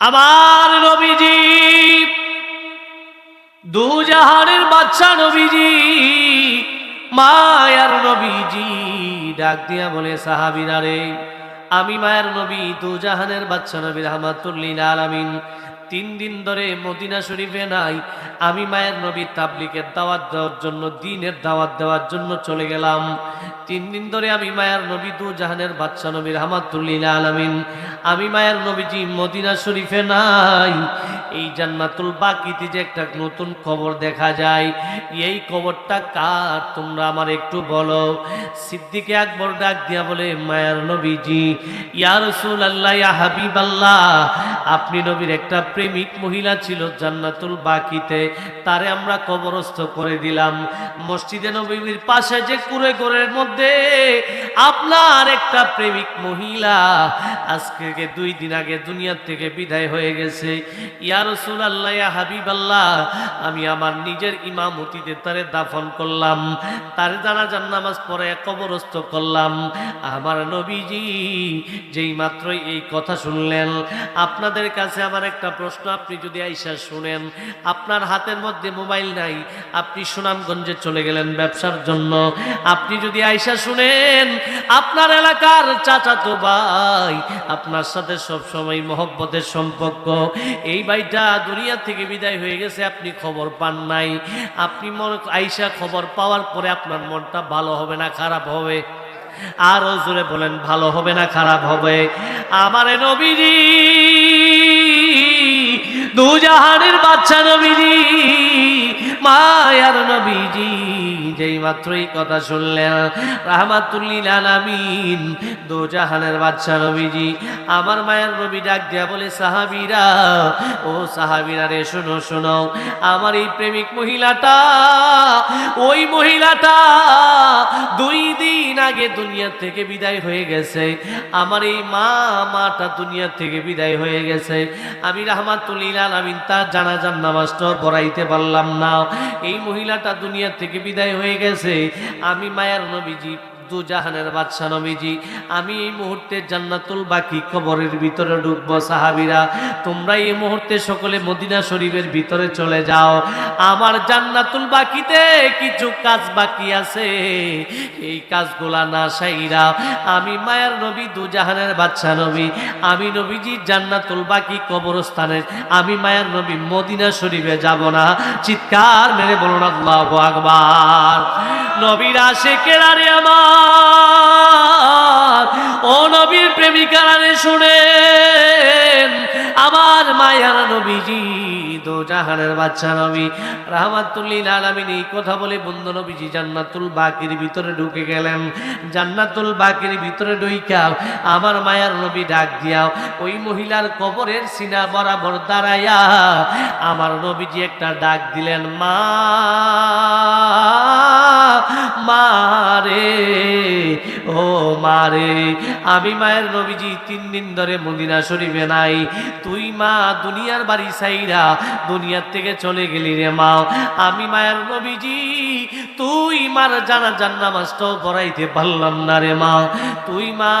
আমার নবীজি দুজাহানের বাচ্চা নবীজি, মায়ার নবীজি, ডাক দিয়া বলে, সাহাবিরা রে, আমি মায়ের নবী দুজাহানের বাচ্চা নবী রহমাতুল্লিন আলামিন। তিন দিন ধরে মদিনা শরীফে নাই। আমি মায়ের নবী তাবলিকের দাওয়াত দেওয়ার জন্য, দিনের দাওয়াত দেওয়ার জন্য চলে গেলাম। তিন দিন ধরে আমি মায়ের নবী দু জাহানের বাচ্চা নবী রহমাতুল্লিল আলামিন। আমি মায়ের নবীজি মদিনা শরীফে নাই। এই জান্নাতুল বাকিতে যে একটা নতুন খবর দেখা যায়, এই খবরটা কার তোমরা আমার একটু বলো। সিদ্দিকে আকবর ডাক দিয়া বলে, মায়ের নবীজি, ইয়া রাসূলুল্লাহ, ইয়া হাবিবাল্লাহ, আপনি নবীর একটা প্রেমিক মহিলা ছিল জান্নাতুল বাকিতে, তারে আমরা কবরস্থ করে দিলাম। মসজিদে নবীর পাশে যে কুড়ে ঘরের মধ্যে আপনার একটা প্রেমিক মহিলা আজকে দুই দিন আগে দুনিয়ার থেকে বিদায় হয়ে গেছে। ইয়া রাসূলুল্লাহ, ইয়া হাবিবাল্লাহ, আমি আমার নিজের ইমামতিতে তারে দাফন করলাম, তার জানাজার নামাজ পরে কবরস্থ করলাম। আমার নবীজি যেই মাত্রই এই কথা শুনলেন, আপনাদের কাছে আমার একটা আপনি যদি আইসা শুনেন, আপনার হাতের মধ্যে মোবাইল নাই, আপনি সুনামগঞ্জে চলে গেলেন ব্যবসার জন্য। আপনি যদি আইসা শুনেন, আপনার এলাকার চাচাতো ভাই, আপনার সাথে সব সময় মহব্বতের সম্পর্ক। এই ভাইটা দুনিয়া থেকে বিদায় হয়ে গেছে, আপনি খবর পান নাই। আপনি মনে আইসা খবর পাওয়ার পরে আপনার মনটা ভালো হবে না, খারাপ হবে? আরও জোরে বলেন, ভালো হবে না, খারাপ হবে? আমার নবীজি দুজাহানের বাচ্চা নবীজি, মায়ার নবীজি, যেই মাত্রই কথা শুনলেন, রাহমাতুল্লিল আলামিন দুজাহানের বাচ্চা নবীজি, আমার মায়ের নবী ডাক দিয়া বলে, সাহাবীরা, ও সাহাবীরা রে, শোনো শোনো, আমার এই প্রেমিক মহিলাটা, ওই মহিলাটা দুই দিন আগে দুনিয়া থেকে বিদায় হয়ে গেছে। আমার এই মা মাটা দুনিয়া থেকে বিদায় হয়ে গেছে। আমি রাহমাতুল্লিল তার পড়াইতে পারলাম না। এই মহিলাটা দুনিয়া থেকে বিদায় হয়ে গেছে। আমি মায়ার নবীজি দু জাহানের বাদশা নবীজি, আমি এই মুহূর্তে জান্নাতুল বাকি কবরের ভিতরে ঢুকবো। সাহাবিরা, তোমরা এই মুহূর্তে সকলে মদিনা শরীফের ভিতরে চলে যাও। আমার জান্নাতুল বাকিতে কিছু কাজ বাকি আছে। এই কাজগুলা না সাইরা, আমি মায়ার নবী দু জাহানের বাদশা নবী, আমি নবীজি জান্নাতুল বাকি কবরস্থানের আমি মায়ার নবী মদিনা শরীফে যাব না। চিৎকার মেরে বলুন আল্লাহ আকবার। নবীর আসে কেরারে আমার। ও নবীর প্রেমিকারা রে শুনেন, আমার মায়ার নবীজি দো জাহানের বাচ্চা নবী। রাহমাতুল্লিল আলামিন এই কথা বলে বন্ধু নবীজি জান্নাতুল বাকির ভিতরে ঢুকে গেলেন। জান্নাতুল বাকির ভিতরে ঢুইকা আমার মায়ার নবী ডাক দিয়াও, ওই মহিলার কবরের সিনা বরাবর দাঁড়াইয়া আমার নবীজি একটা ডাক দিলেন, মা মারে, ও মারে। আমি মায়ের নবীজি তিন দিন ধরে মদিনা শরীফে নাই। তুই মা দুনিয়ার বাড়ি সাইরা দুনিয়ার থেকে চলে গেলি রে মা। আমি মায়ের নবীজি, তুই মার জানা জান্না মাস্টার পড়াইতে পারলাম না রে মা। তুই মা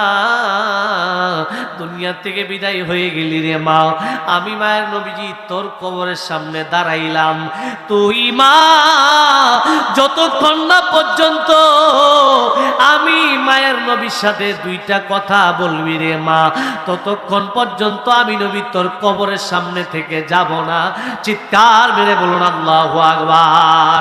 দুনিয়ার থেকে বিদায় হয়ে গেলি রে মা। আমি মায়ের নবীজি, তোর কবরের সামনে দাঁড়াইলাম। তুই মা, যতক্ষণ না পর্যন্ত আমি মায়ের নবীর সাথে দুইটা কথা বলবি রে মা। ততক্ষণ পর্যন্ত আমি নবী তোর কবরের সামনে থেকে যাব না। চিৎকার মেরে বলুন আল্লাহ আকবার।